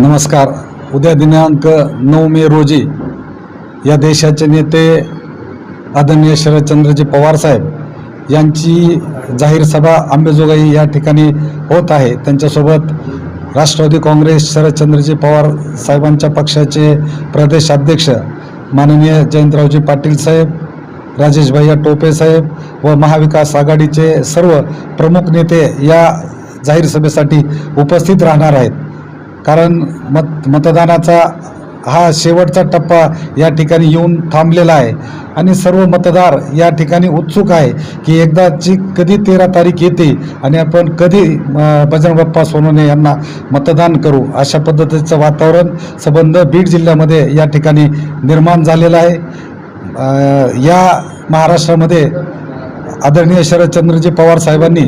नमस्कार. उद्या दिनांक नऊ मे रोजी या देशाचे नेते आदरणीय शरदचंद्रजी पवार साहेब यांची जाहीर सभा आंबेजोगाई या ठिकाणी होत आहे. त्यांच्यासोबत राष्ट्रवादी काँग्रेस शरदचंद्रजी पवार साहेबांच्या पक्षाचे प्रदेश अध्यक्ष माननीय जयंतरावजी पाटील साहेब राजेश भैया टोपे साहेब व महाविकास आघाडीचे सर्व प्रमुख नेते या जाहीर सभेसाठी उपस्थित राहणार आहेत. कारण मत मतदानाचा हा शेवटचा टप्पा या ठिकाणी येऊन थांबलेला आहे. आणि सर्व मतदार या ठिकाणी उत्सुक आहे की एकदाची कधी तेरा तारीख येते आणि आपण कधी अ, बजरंग बाप्पा सोनवणे यांना मतदान करू अशा पद्धतीचं वातावरण संबंध बीड जिल्ह्यामध्ये या ठिकाणी निर्माण झालेलं आहे. या महाराष्ट्रामध्ये आदरणीय शरदचंद्रजी पवार साहेबांनी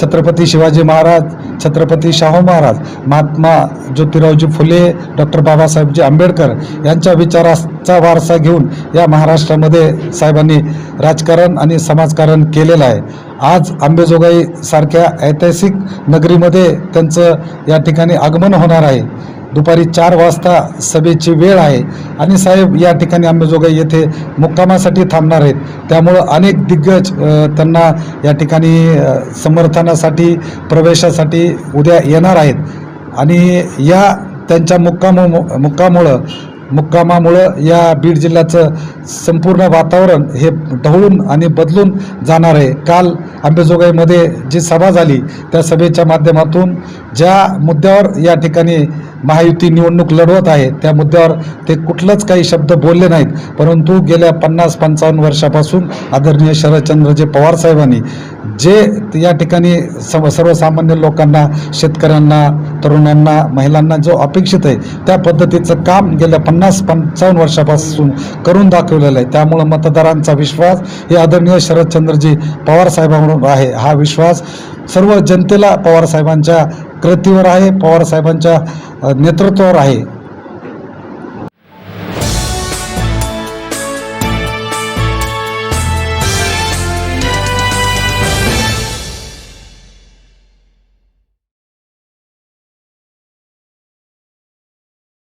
छत्रपती शिवाजी महाराज छत्रपती शाहू महाराज महात्मा ज्योतिरावजी फुले डॉक्टर बाबासाहेबजी आंबेडकर यांच्या विचाराचा वारसा घेऊन या महाराष्ट्रामध्ये साहेबांनी राजकारण आणि समाजकारण केलेलं आहे. आज आंबेजोगाई सारख्या ऐतिहासिक नगरीमध्ये त्यांचं या ठिकाणी आगमन होणार आहे. दुपारी चार वाजता सभेची वेळ आहे. आणि साहेब या ठिकाणी आंबेजोगाई येथे मुक्कामासाठी थांबणार आहेत. त्यामुळं अनेक दिग्गज त्यांना या ठिकाणी समर्थनासाठी प्रवेशासाठी उद्या येणार आहेत. आणि या त्यांच्या मुक्काम मुक्कामुळं मुक्कामामुळं या बीड जिल्ह्याचं संपूर्ण वातावरण हे ढवळून आणि बदलून जाणार आहे. काल आंबेजोगाईमध्ये जी सभा झाली त्या सभेच्या माध्यमातून ज्या मुद्द्यावर या ठिकाणी महायुती निवडणूक लढवत आहे. त्या मुद्द्यावर ते कुठलंच काही शब्द बोलले नाहीत. परंतु गेल्या पन्नास पंचावन्न वर्षापासून आदरणीय शरदचंद्रजी पवार साहेबांनी जे या ठिकाणी सम सर्वसामान्य लोकांना शेतकऱ्यांना तरुणांना महिलांना जो अपेक्षित आहे त्या पद्धतीचं काम गेल्या पन्नास पंचावन्न वर्षापासून करून दाखवलेलं आहे. त्यामुळं मतदारांचा विश्वास हे आदरणीय शरदचंद्रजी पवार आहे. हा विश्वास सर्व जनतेला पवारसाहेबांच्या कृतीवर आहे पवारसाहेबांच्या नेतृत्वावर आहे.